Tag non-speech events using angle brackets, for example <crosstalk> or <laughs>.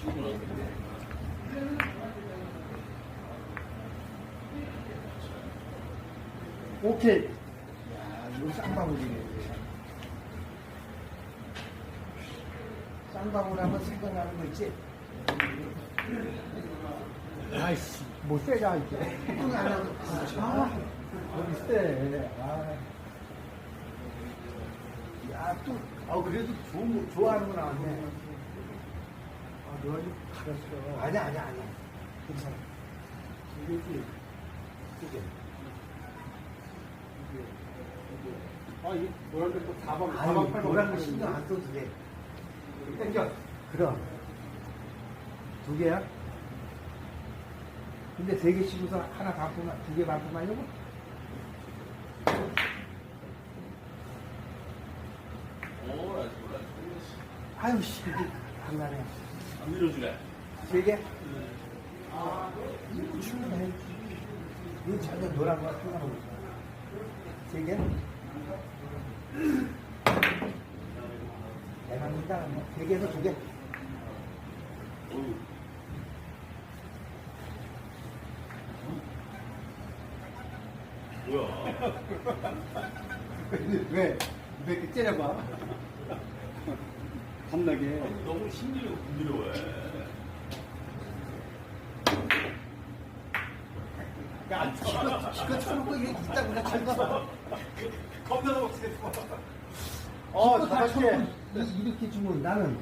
시원하게. 오케이. 야, 이거 쌍방울이네. 쌍방울 한번 생각나는 거 있지? 아이씨, 뭐 이게. 뚱안 하고. 아, 여기 세. 아. 야, 또, 아, 그래도 좋은 거, 좋아하는 거 나왔네. 아, 너 아직 가렸어. 아니야, 아니야, 아니야. 괜찮아. 이게, 이게, 이게. 아, 이 노란 게또 다방, 아유, 다방 팔 노란 거 신경 안 써도 돼. 땡겨. 그럼. 두 개야? 근데 세개 씹어서 하나 반품만, 두 개 반품하려고? 오, 아직 몰라. 아유, 씨, 이게 장난해. 안 밀어주네. 세 개? 이거 충분해. 이거 전혀 노란 거랑 상관없어. 세 개? 내가 민다. 세 개에서 두 개. 어휴. 뭐야? <laughs> 왜? 왜 이렇게 째려봐? 겁나게. 너무 힘들고 궁리로워. 야, 이거, 이거 쳐놓고 이게 있다고 그래, 쳐놓고. 겁나서 먹겠어. 어, 다 다섯 개. 이렇게 주면 나는